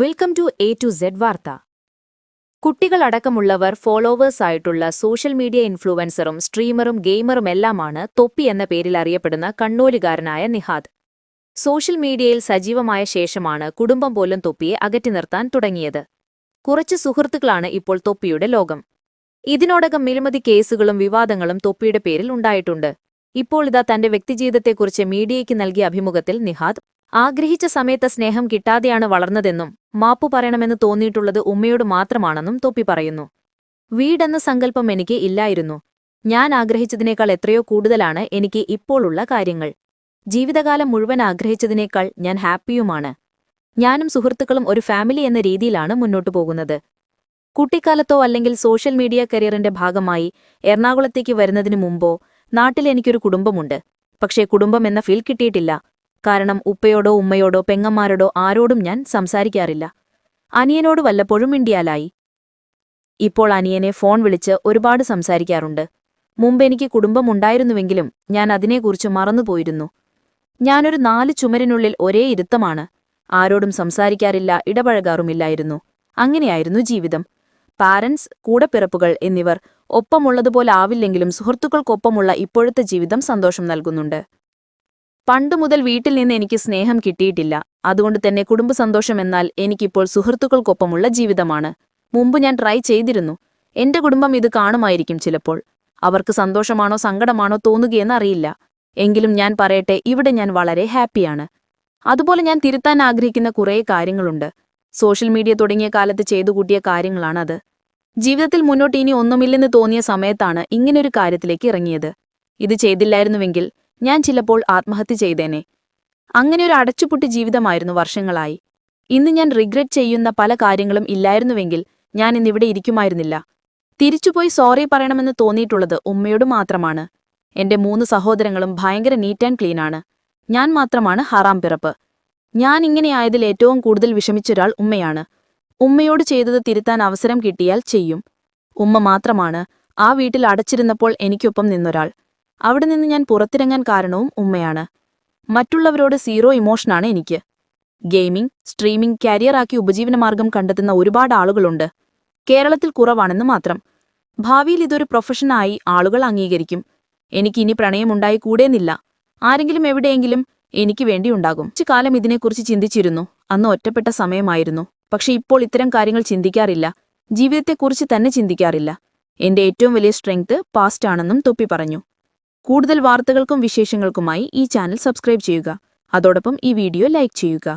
Welcome to A to Z വാർത്ത. കുട്ടികളടക്കമുള്ളവർ followers ആയിട്ടുള്ള സോഷ്യൽ മീഡിയ ഇൻഫ്ലുവൻസറും സ്ട്രീമറും ഗെയിമറും ഗെയിമറുമെല്ലാമാണ് തൊപ്പി എന്ന പേരിൽ അറിയപ്പെടുന്ന കണ്ണൂരുകാരനായ നിഹാദ്. സോഷ്യൽ മീഡിയയിൽ സജീവമായ ശേഷമാണ് കുടുംബം പോലും തൊപ്പിയെ അകറ്റി നിർത്താൻ തുടങ്ങിയത്. കുറച്ച് സുഹൃത്തുക്കളാണ് ഇപ്പോൾ തൊപ്പിയുടെ ലോകം. ഇതിനോടകം നിരവധി കേസുകളും വിവാദങ്ങളും തൊപ്പിയുടെ പേരിൽ ഉണ്ടായിട്ടുണ്ട്. ഇപ്പോൾ ഇതാ തന്റെ വ്യക്തിജീവിതത്തെക്കുറിച്ച് മീഡിയയ്ക്ക് നൽകിയ അഭിമുഖത്തിൽ നിഹാദ് ആഗ്രഹിച്ച സമയത്ത് സ്നേഹം കിട്ടാതെയാണ് വളർന്നതെന്നും മാപ്പു പറയണമെന്ന് തോന്നിയിട്ടുള്ളത് ഉമ്മയോട് മാത്രമാണെന്നും തൊപ്പി പറയുന്നു. വീടെന്ന സങ്കല്പം എനിക്ക് ഇല്ലായിരുന്നു. ഞാൻ ആഗ്രഹിച്ചതിനേക്കാൾ എത്രയോ കൂടുതലാണ് എനിക്ക് ഇപ്പോഴുള്ള കാര്യങ്ങൾ. ജീവിതകാലം മുഴുവൻ ആഗ്രഹിച്ചതിനേക്കാൾ ഞാൻ ഹാപ്പിയുമാണ്. ഞാനും സുഹൃത്തുക്കളും ഒരു ഫാമിലി എന്ന രീതിയിലാണ് മുന്നോട്ടു പോകുന്നത്. കുട്ടിക്കാലത്തോ അല്ലെങ്കിൽ സോഷ്യൽ മീഡിയ കരിയറിന്റെ ഭാഗമായി എറണാകുളത്തേക്ക് വരുന്നതിനു മുമ്പോ നാട്ടിൽ എനിക്കൊരു കുടുംബമുണ്ട്. പക്ഷേ കുടുംബം എന്ന ഫീൽ കിട്ടിയിട്ടില്ല. കാരണം ഉപ്പയോടോ ഉമ്മയോടോ പെങ്ങന്മാരോടോ ആരോടും ഞാൻ സംസാരിക്കാറില്ല. അനിയനോട് വല്ലപ്പോഴും മിണ്ടിയാലായി. ഇപ്പോൾ അനിയനെ ഫോൺ വിളിച്ച് ഒരുപാട് സംസാരിക്കാറുണ്ട്. മുമ്പ് എനിക്ക് കുടുംബമുണ്ടായിരുന്നുവെങ്കിലും ഞാൻ അതിനെക്കുറിച്ച് മറന്നുപോയിരുന്നു. ഞാനൊരു നാല് ചുമരിനുള്ളിൽ ഒരേ ഇരുത്തമാണ്. ആരോടും സംസാരിക്കാറില്ല ഇടപഴകാറുമില്ലായിരുന്നു. അങ്ങനെയായിരുന്നു ജീവിതം. പാരൻസ് കൂടപ്പിറപ്പുകൾ എന്നിവർ ഒപ്പമുള്ളതുപോലെ ആവില്ലെങ്കിലും സുഹൃത്തുക്കൾക്കൊപ്പമുള്ള ഇപ്പോഴത്തെ ജീവിതം സന്തോഷം നൽകുന്നുണ്ട്. പണ്ടു മുതൽ വീട്ടിൽ നിന്ന് എനിക്ക് സ്നേഹം കിട്ടിയിട്ടില്ല. അതുകൊണ്ട് തന്നെ കുടുംബ സന്തോഷം എന്നാൽ എനിക്കിപ്പോൾ സുഹൃത്തുക്കൾക്കൊപ്പമുള്ള ജീവിതമാണ്. മുമ്പ് ഞാൻ ട്രൈ ചെയ്തിരുന്നു. എന്റെ കുടുംബം ഇത് കാണുമായിരിക്കും ചിലപ്പോൾ. അവർക്ക് സന്തോഷമാണോ സങ്കടമാണോ തോന്നുകയെന്ന് അറിയില്ല. എങ്കിലും ഞാൻ പറയട്ടെ ഇവിടെ ഞാൻ വളരെ ഹാപ്പിയാണ്. അതുപോലെ ഞാൻ തിരുത്താൻ ആഗ്രഹിക്കുന്ന കുറേ കാര്യങ്ങളുണ്ട്. സോഷ്യൽ മീഡിയ തുടങ്ങിയ കാലത്ത് ചെയ്തു കൂട്ടിയ കാര്യങ്ങളാണത്. ജീവിതത്തിൽ മുന്നോട്ട് ഇനി ഒന്നുമില്ലെന്ന് തോന്നിയ സമയത്താണ് ഇങ്ങനൊരു കാര്യത്തിലേക്ക് ഇറങ്ങിയത്. ഇത് ചെയ്തില്ലായിരുന്നുവെങ്കിൽ ഞാൻ ചിലപ്പോൾ ആത്മഹത്യ ചെയ്തേനെ. അങ്ങനെ ഒരു അടച്ചുപുട്ടി ജീവിതമായിരുന്നു വർഷങ്ങളായി. ഇന്ന് ഞാൻ റിഗ്രറ്റ് ചെയ്യുന്ന പല കാര്യങ്ങളും ഇല്ലായിരുന്നുവെങ്കിൽ ഞാൻ ഇന്നിവിടെ ഇരിക്കുമായിരുന്നില്ല. തിരിച്ചുപോയി സോറി പറയണമെന്ന് തോന്നിയിട്ടുള്ളത് ഉമ്മയോട് മാത്രമാണ്. എന്റെ മൂന്ന് സഹോദരങ്ങളും ഭയങ്കര നീറ്റ് ആൻഡ് ക്ലീനാണ് ഞാൻ മാത്രമാണ് ഹറാം പിറപ്പ്. ഞാൻ ഇങ്ങനെയായതിൽ ഏറ്റവും കൂടുതൽ വിഷമിച്ചൊരാൾ ഉമ്മയാണ്. ഉമ്മയോട് ചെയ്തത് തിരുത്താൻ അവസരം കിട്ടിയാൽ ചെയ്യും. ഉമ്മ മാത്രമാണ് ആ വീട്ടിൽ അടച്ചിരുന്നപ്പോൾ എനിക്കൊപ്പം നിന്നൊരാൾ. അവിടെ നിന്ന് ഞാൻ പുറത്തിറങ്ങാൻ കാരണവും ഉമ്മയാണ്. മറ്റുള്ളവരോട് സീറോ ഇമോഷനാണ് എനിക്ക്. ഗെയിമിംഗ് സ്ട്രീമിംഗ് കരിയറാക്കി ഉപജീവനമാർഗം കണ്ടെത്തുന്ന ഒരുപാട് ആളുകളുണ്ട്. കേരളത്തിൽ കുറവാണെന്ന് മാത്രം. ഭാവിയിൽ ഇതൊരു പ്രൊഫഷനായി ആളുകൾ അംഗീകരിക്കും. എനിക്ക് എനിക്കിനി പ്രണയമുണ്ടായി കൂടേന്നില്ല ആരെങ്കിലും എവിടെയെങ്കിലും എനിക്ക് വേണ്ടിയുണ്ടാകും കുറച്ചു കാലം ഇതിനെക്കുറിച്ച് ചിന്തിച്ചിരുന്നു. അന്ന് ഒറ്റപ്പെട്ട സമയമായിരുന്നു. പക്ഷെ ഇപ്പോൾ ഇത്തരം കാര്യങ്ങൾ ചിന്തിക്കാറില്ല. ജീവിതത്തെക്കുറിച്ച് തന്നെ ചിന്തിക്കാറില്ല. എന്റെ ഏറ്റവും വലിയ സ്ട്രെങ്ത് പാസ്റ്റ് ആണെന്നും തൊപ്പി പറഞ്ഞു. കൂടുതൽ വാർത്തകൾക്കും വിശേഷങ്ങൾക്കുമായി ഈ ചാനൽ സബ്സ്ക്രൈബ് ചെയ്യുക. അതോടൊപ്പം ഈ വീഡിയോ ലൈക്ക് ചെയ്യുക.